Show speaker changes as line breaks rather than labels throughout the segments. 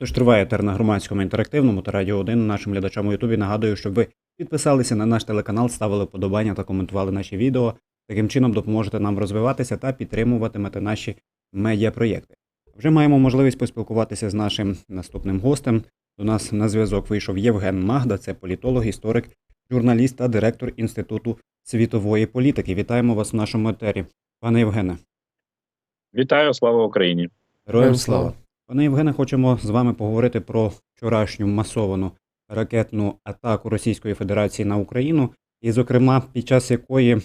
Тож триває етер на громадському інтерактивному та радіо 1 нашим глядачам у Ютубі. Нагадую, щоб ви підписалися на наш телеканал, ставили вподобання та коментували наші відео. Таким чином допоможете нам розвиватися та підтримуватимете наші медіапроєкти. Вже маємо можливість поспілкуватися з нашим наступним гостем. До нас на зв'язок вийшов Євген Магда, це політолог, історик, журналіст та директор Інституту світової політики. Вітаємо вас в нашому етері. Пане Євгене.
Вітаю, слава Україні.
Героям слава. Пане Євгене, хочемо з вами поговорити про вчорашню масовану ракетну атаку Російської Федерації на Україну, і, зокрема, під час якої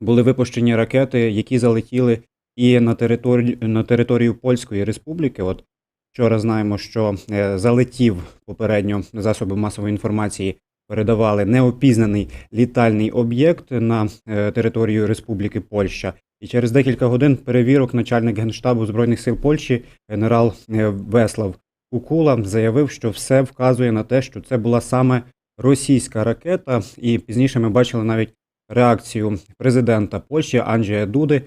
були випущені ракети, які залетіли і на територію, на територію Польської Республіки. От вчора знаємо, що е, залетів попередньо засоби масової інформації. Передавали неопізнаний літальний об'єкт на е, територію Республіки Польща. І через декілька годин перевірок начальник генштабу збройних сил Польщі генерал е, Веслав Кукула заявив, що все вказує на те, що це була саме російська ракета. І пізніше ми бачили навіть реакцію президента Польщі Анджея Дуди.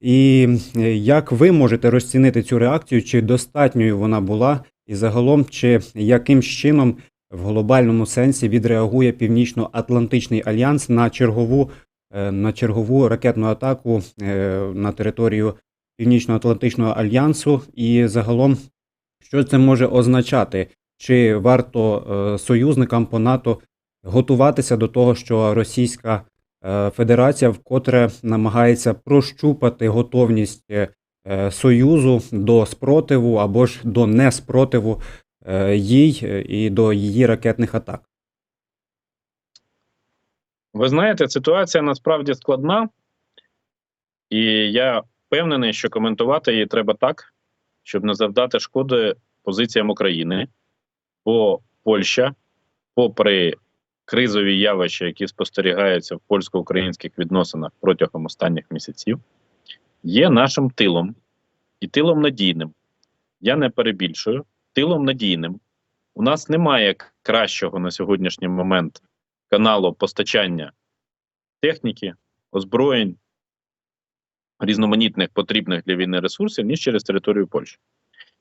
І е, як ви можете розцінити цю реакцію? Чи достатньою вона була, і загалом, чи яким чином в глобальному сенсі відреагує Північно-Атлантичний альянс на чергову на чергову ракетну атаку е, на територію Північно-Атлантичного альянсу, і загалом, що це може означати? Чи варто е, союзникам по НАТО готуватися до того, що Російська е, Федерація вкотре намагається прощупати готовність е, е, Союзу до спротиву або ж до неспротиву е, їй е, і до її ракетних атак?
Ви знаєте, ситуація насправді складна, і я впевнений, що коментувати її треба так, щоб не завдати шкоди позиціям України, бо Польща, попри кризові явища, які спостерігаються в польсько-українських відносинах протягом останніх місяців, є нашим тилом і тилом надійним. Я не перебільшую, тилом надійним. У нас немає кращого на сьогоднішній момент каналу постачання техніки, озброєнь, різноманітних потрібних для війни ресурсів, ніж через територію Польщі.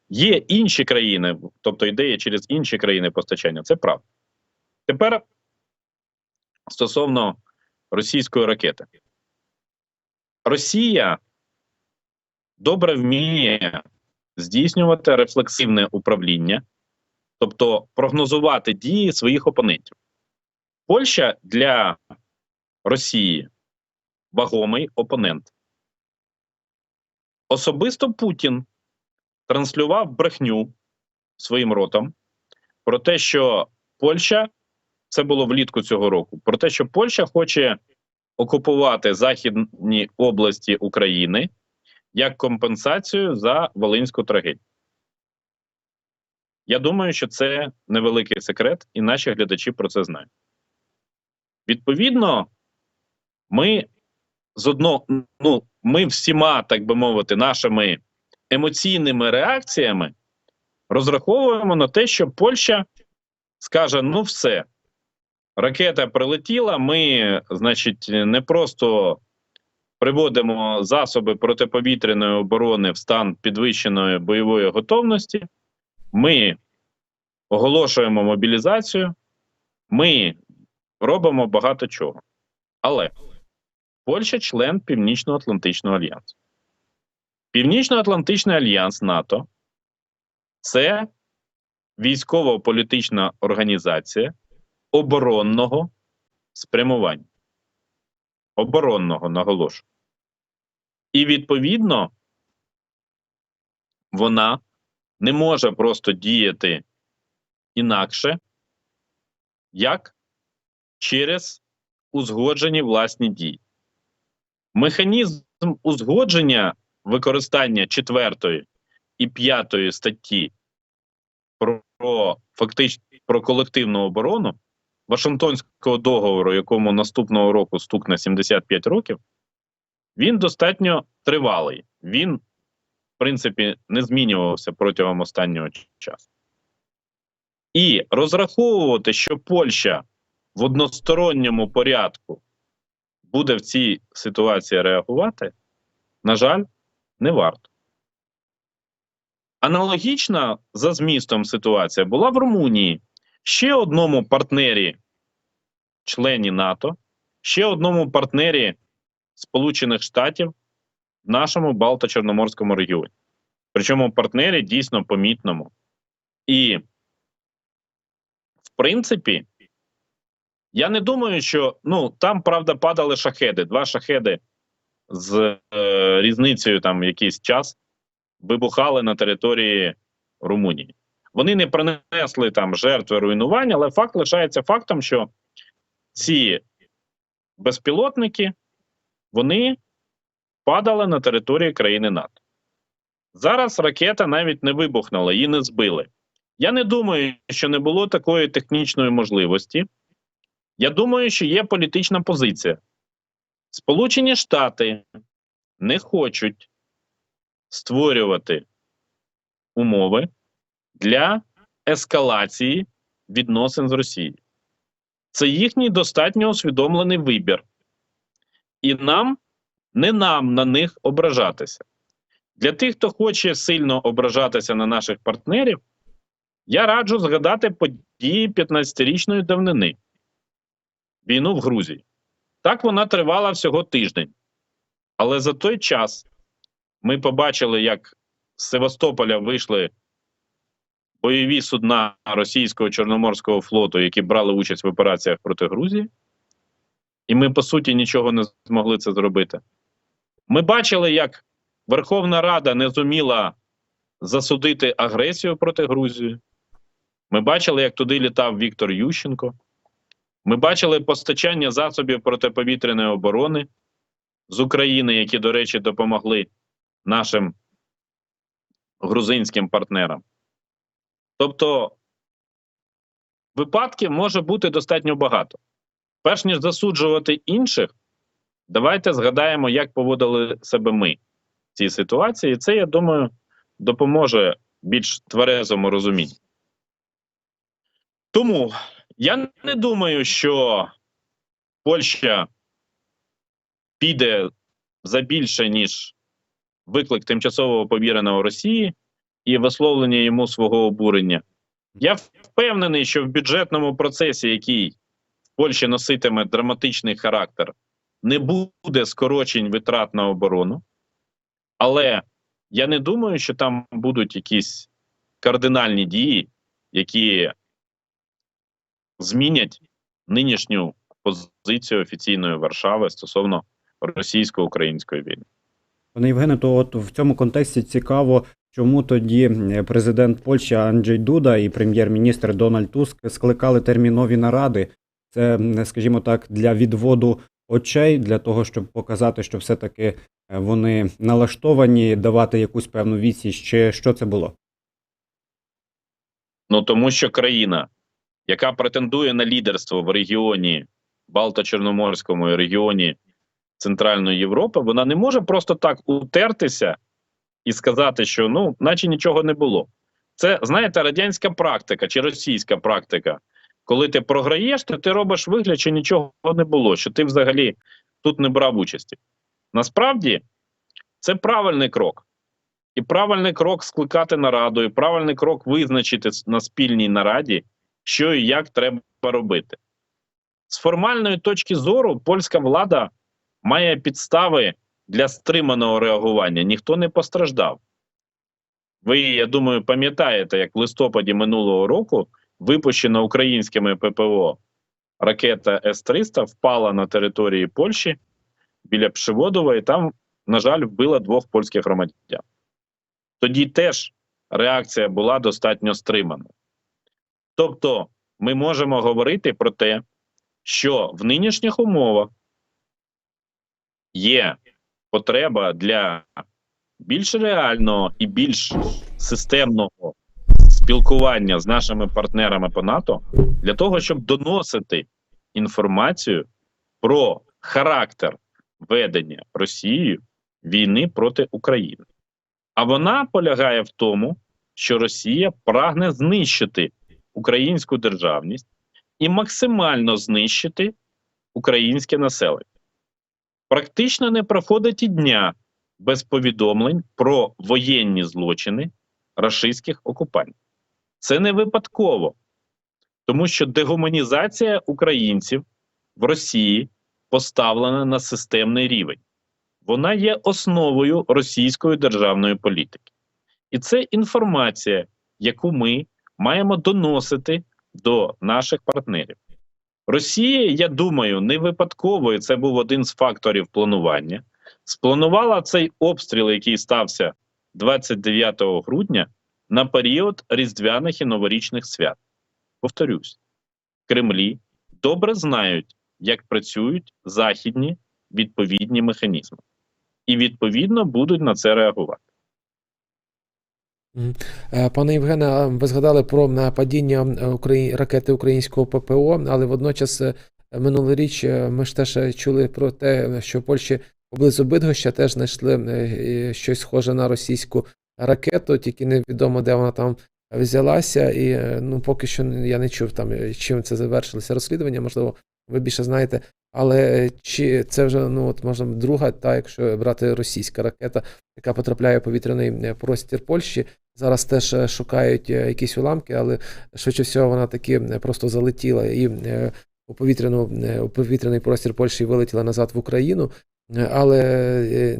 Є інші країни, тобто ідея через інші країни постачання, це правда. Тепер стосовно російської ракети. Росія добре вміє здійснювати рефлексивне управління, тобто прогнозувати дії своїх опонентів. Польща для Росії вагомий опонент. Особисто Путін транслював брехню своїм ротом про те, що Польща це було влітку цього року. Про те, що Польща хоче окупувати західні області України як компенсацію за Волинську трагедію. Я думаю, що це невеликий секрет, і наші глядачі про це знають. Відповідно, ми з одного, ну, ми всіма, так би мовити, нашими емоційними реакціями розраховуємо на те, що Польща скаже: ну, все, ракета прилетіла, ми, значить, не просто приводимо засоби протиповітряної оборони в стан підвищеної бойової готовності, ми оголошуємо мобілізацію, ми робимо багато чого. Але Польща член Північно-Атлантичного альянсу. Північно-Атлантичний альянс НАТО це військово-політична організація оборонного спрямування. Оборонного наголошую. І відповідно вона не може просто діяти інакше, як через узгоджені власні дії. Механізм узгодження використання четвертої і п'ятої статті про, про фактично про колективну оборону Вашингтонського договору, якому наступного року стукне 75 років, він достатньо тривалий. Він, в принципі, не змінювався протягом останнього часу. І розраховувати, що Польща в односторонньому порядку буде в цій ситуації реагувати, на жаль, не варто. Аналогічна за змістом ситуація була в Румунії. Ще одному партнері, члені НАТО, ще одному партнері Сполучених Штатів в нашому Балто-Чорноморському регіоні. Причому партнері дійсно помітному. І, в принципі, я не думаю, що ну там правда падали шахеди. Два шахеди з е, різницею там якийсь час вибухали на території Румунії. Вони не принесли там жертви руйнування, але факт лишається фактом, що ці безпілотники вони падали на території країни НАТО. Зараз ракета навіть не вибухнула, її не збили. Я не думаю, що не було такої технічної можливості. Я думаю, що є політична позиція. Сполучені Штати не хочуть створювати умови для ескалації відносин з Росією. Це їхній достатньо усвідомлений вибір. І нам не нам на них ображатися. Для тих, хто хоче сильно ображатися на наших партнерів, я раджу згадати події 15-річної давнини війну в Грузії. Так вона тривала всього тиждень. Але за той час ми побачили, як з Севастополя вийшли бойові судна російського Чорноморського флоту, які брали участь в операціях проти Грузії. І ми, по суті, нічого не змогли це зробити. Ми бачили, як Верховна Рада не зуміла засудити агресію проти Грузії. Ми бачили, як туди літав Віктор Ющенко. Ми бачили постачання засобів протиповітряної оборони з України, які, до речі, допомогли нашим грузинським партнерам. Тобто випадків може бути достатньо багато. Перш ніж засуджувати інших, давайте згадаємо, як поводили себе ми в цій ситуації. І це, я думаю, допоможе більш тверезому розумінню. Тому я не думаю, що Польща піде за більше, ніж виклик тимчасового повіреного Росії і висловлення йому свого обурення. Я впевнений, що в бюджетному процесі, який в Польщі носитиме драматичний характер, не буде скорочень витрат на оборону, але я не думаю, що там будуть якісь кардинальні дії, які змінять нинішню позицію офіційної Варшави стосовно російсько-української війни.
Пане Євгене, то от в цьому контексті цікаво, чому тоді е, президент Польщі Анджей Дуда і прем'єр-міністр Дональд Туск скликали термінові наради. Це, скажімо так, для відводу очей, для того, щоб показати, що все-таки е, вони налаштовані давати якусь певну відсіч, чи що це було?
Ну тому що країна, яка претендує на лідерство в регіоні Балто-Чорноморському і регіоні Центральної Європи, вона не може просто так утертися і сказати, що ну, наче нічого не було. Це знаєте, радянська практика чи російська практика. Коли ти програєш, то ти робиш вигляд, що нічого не було, що ти взагалі тут не брав участі. Насправді це правильний крок. І правильний крок скликати нараду, і правильний крок визначити на спільній нараді, що і як треба робити. З формальної точки зору, польська влада має підстави для стриманого реагування. Ніхто не постраждав. Ви, я думаю, пам'ятаєте, як в листопаді минулого року випущена українськими ППО ракета С-300 впала на території Польщі біля Пшеводова, і там, на жаль, вбила двох польських громадян. Тоді теж реакція була достатньо стримана. Тобто, ми можемо говорити про те, що в нинішніх умовах є потреба для більш реального і більш системного спілкування з нашими партнерами по НАТО для того, щоб доносити інформацію про характер ведення Росією війни проти України. А вона полягає в тому, що Росія прагне знищити українську державність і максимально знищити українське населення. Практично не проходить і дня без повідомлень про воєнні злочини рашистських окупантів. Це не випадково, тому що дегуманізація українців в Росії поставлена на системний рівень. Вона є основою російської державної політики. І це інформація, яку ми маємо доносити до наших партнерів. Росія, я думаю, не випадково, і це був один з факторів планування. Спланувала цей обстріл, який стався 29 грудня, на період різдвяних і новорічних свят. Повторюсь, в Кремлі добре знають, як працюють західні відповідні механізми, і відповідно будуть на це реагувати.
Е, Пане Євгене, ви згадали про падіння ракети українського ППО, але водночас е, минулоріч е, ми ж теж чули про те, що в Польщі поблизу Бидгоща теж знайшли щось схоже на російську ракету, тільки невідомо, де вона там взялася. І ну, поки що я не чув там, чим це завершилося розслідування, можливо, ви більше знаєте. Але е, чи це вже ну от можна друга, та якщо брати російська ракета, яка потрапляє в повітряний е, простір Польщі, Зараз теж е, шукають якісь уламки, але швидше всього вона таки просто залетіла і у повітряну у повітряний простір Польщі вилетіла назад в Україну. Але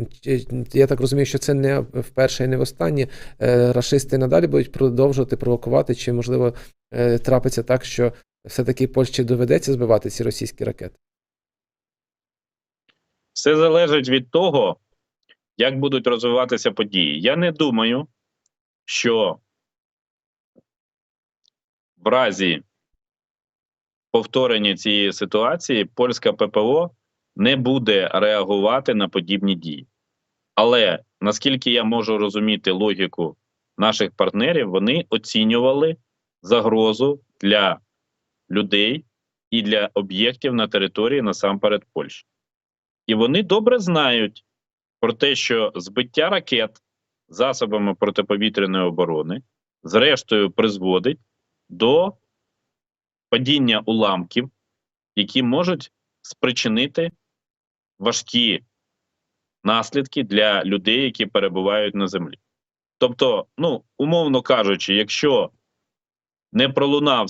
я так розумію, що це не вперше і не востаннє. Е, Рашисти надалі будуть продовжувати провокувати, чи можливо трапиться так, що все-таки Польщі доведеться збивати ці російські ракети.
Все залежить від того, як будуть розвиватися події. Я не думаю, що в разі повторення цієї ситуації польська ППО не буде реагувати на подібні дії. Але наскільки я можу розуміти логіку наших партнерів, вони оцінювали загрозу для людей і для об'єктів на території насамперед Польщі. І вони добре знають про те, що збиття ракет засобами протиповітряної оборони, зрештою, призводить до падіння уламків, які можуть спричинити важкі наслідки для людей, які перебувають на землі. Тобто, ну, умовно кажучи, якщо не пролунав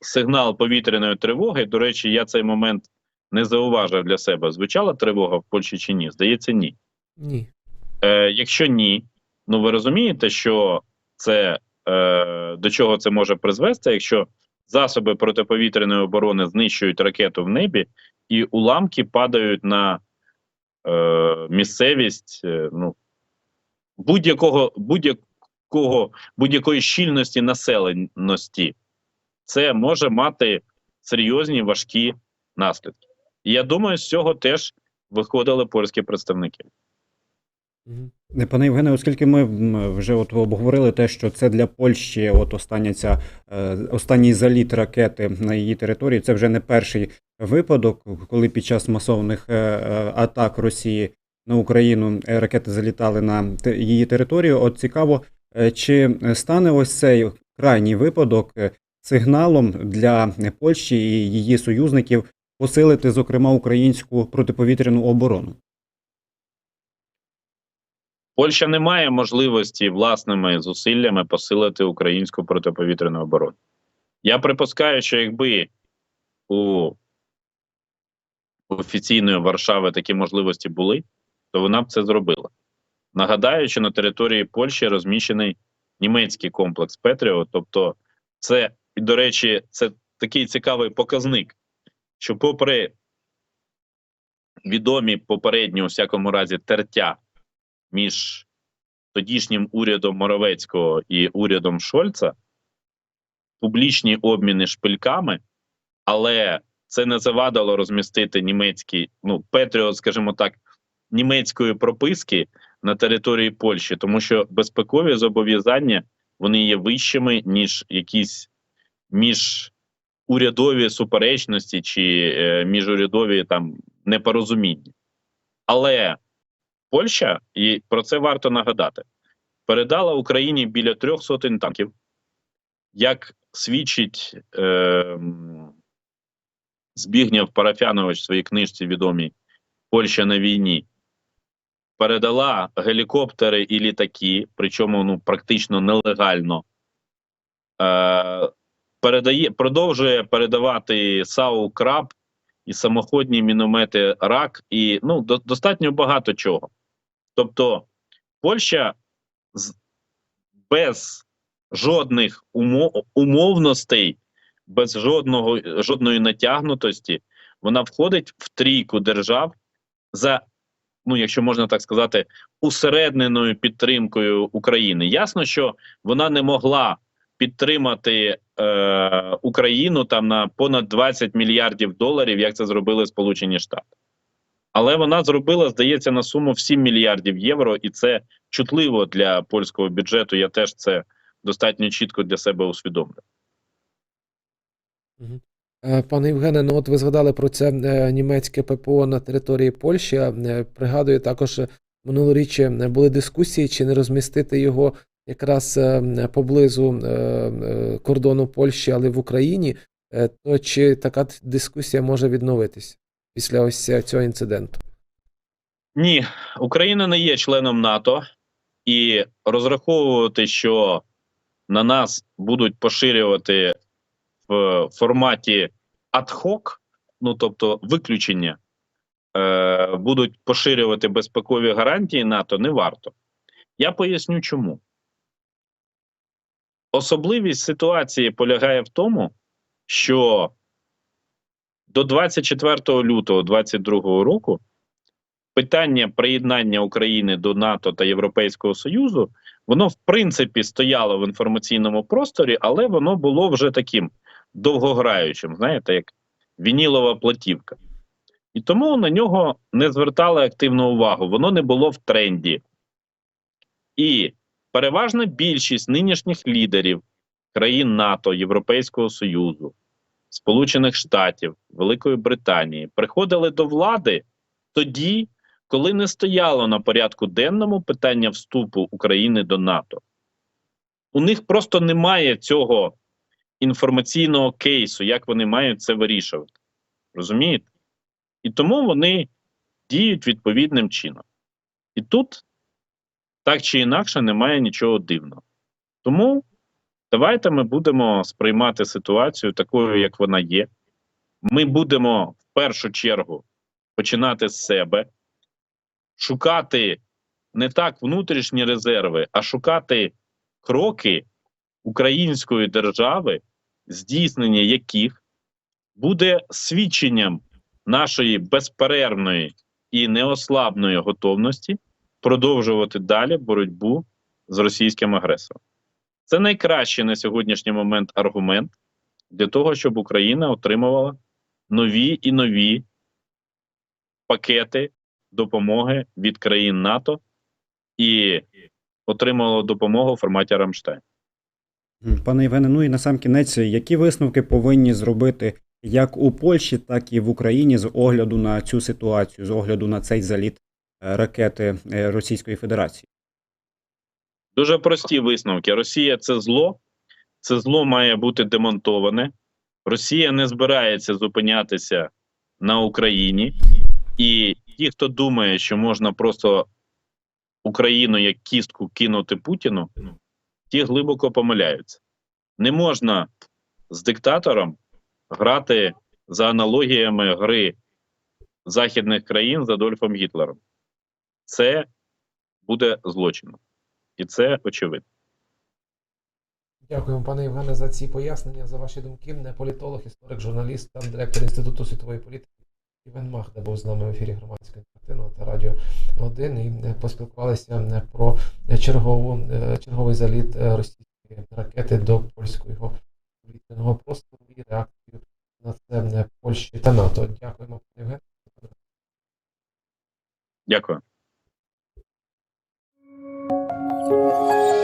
сигнал повітряної тривоги, до речі, я цей момент не зауважив для себе. Звучала тривога в Польщі чи ні? Здається, ні.
Ні.
Е, якщо ні, ну ви розумієте, що це е, до чого це може призвести, якщо засоби протиповітряної оборони знищують ракету в небі, і уламки падають на е, місцевість е, ну, будь-якого будь-якого будь-якої щільності населеності, це може мати серйозні важкі наслідки. І я думаю, з цього теж виходили польські представники.
Не, Пане Євгене, оскільки ми вже от обговорили те, що це для Польщі, от остання ця е, останній заліт ракети на її території, це вже не перший випадок, коли під час масовних е, е, атак Росії на Україну ракети залітали на її територію. От цікаво, чи стане ось цей крайній випадок е, сигналом для Польщі і її союзників посилити, зокрема, українську протиповітряну оборону?
Польща не має можливості власними зусиллями посилити українську протиповітряну оборону. Я припускаю, що якби у офіційної Варшави такі можливості були, то вона б це зробила. Нагадаю, що на території Польщі розміщений німецький комплекс Петріо. Тобто, це, і, до речі, це такий цікавий показник, що, попри відомі попередні, у всякому разі, тертя між тодішнім урядом Моровецького і урядом Шольца публічні обміни шпильками, але це не завадило розмістити німецький, ну, Петріот, скажімо так, німецької прописки на території Польщі, тому що безпекові зобов'язання вони є вищими, ніж якісь міжурядові суперечності чи е, міжурядові там непорозуміння. Але Польща, і про це варто нагадати, передала Україні біля трьох сотень танків. Як свідчить е, м, Збігнєв Парафянович в своїй книжці відомій Польща на війні, передала гелікоптери і літаки, причому ну, практично нелегально. Е, передає, продовжує передавати САУ Краб і самоходні міномети РАК, і ну, до, достатньо багато чого. Тобто, Польща з, без жодних умов, умовностей, без жодного, жодної натягнутості, вона входить в трійку держав за, ну, якщо можна так сказати, усередненою підтримкою України. Ясно, що вона не могла підтримати е, Україну там на понад 20 мільярдів доларів, як це зробили Сполучені Штати. Але вона зробила, здається, на суму в 7 мільярдів євро, і це чутливо для польського бюджету. Я теж це достатньо чітко для себе усвідомлюю.
Е, Пане Євгене, ну от ви згадали про це е, німецьке ППО на території Польщі. Е, Пригадую, також е, минулоріч е, були дискусії, чи не розмістити його якраз е, поблизу е, е, кордону Польщі, але в Україні. Е, То чи така дискусія може відновитись після ось цього інциденту?
Ні, Україна не є членом НАТО, і розраховувати, що на нас будуть поширювати в форматі адхок, ну тобто виключення, е, будуть поширювати безпекові гарантії НАТО, не варто. Я поясню чому. Особливість ситуації полягає в тому, що до 24 лютого 2022 року питання приєднання України до НАТО та Європейського Союзу, воно в принципі стояло в інформаційному просторі, але воно було вже таким довгограючим, знаєте, як вінілова платівка. І тому на нього не звертали активну увагу, воно не було в тренді. І переважна більшість нинішніх лідерів країн НАТО, Європейського Союзу, Сполучених Штатів, Великої Британії приходили до влади тоді, коли не стояло на порядку денному питання вступу України до НАТО. У них просто немає цього інформаційного кейсу, як вони мають це вирішувати. Розумієте? І тому вони діють відповідним чином. І тут так чи інакше немає нічого дивного. Тому давайте ми будемо сприймати ситуацію такою, як вона є. Ми будемо в першу чергу починати з себе, шукати не так внутрішні резерви, а шукати кроки української держави, здійснення яких буде свідченням нашої безперервної і неослабної готовності продовжувати далі боротьбу з російським агресором. Це найкращий на сьогоднішній момент аргумент для того, щоб Україна отримувала нові і нові пакети допомоги від країн НАТО і отримувала допомогу в форматі Рамштайн.
Пане Євгене, ну і на сам кінець, які висновки повинні зробити як у Польщі, так і в Україні з огляду на цю ситуацію, з огляду на цей заліт е, ракети е, Російської Федерації?
Дуже прості висновки. Росія це зло, це зло має бути демонтоване. Росія не збирається зупинятися на Україні, і ті, хто думає, що можна просто Україну як кістку кинути Путіну, ті глибоко помиляються. Не можна з диктатором грати за аналогіями гри західних країн з Адольфом Гітлером. Це буде злочином. І це очевидно.
Дякуємо, пане Євгене, за ці пояснення, за ваші думки. Не Політолог, історик, журналіст, там директор Інституту світової політики Іван Махда був з нами в ефірі громадського інтерактивного та радіо 1 і е, поспілкувалися е, про чергову, е, черговий заліт російської ракети до польського повітряного простору і реакцію на це Польщі та НАТО. Дякуємо, пане Євгене.
Дякую.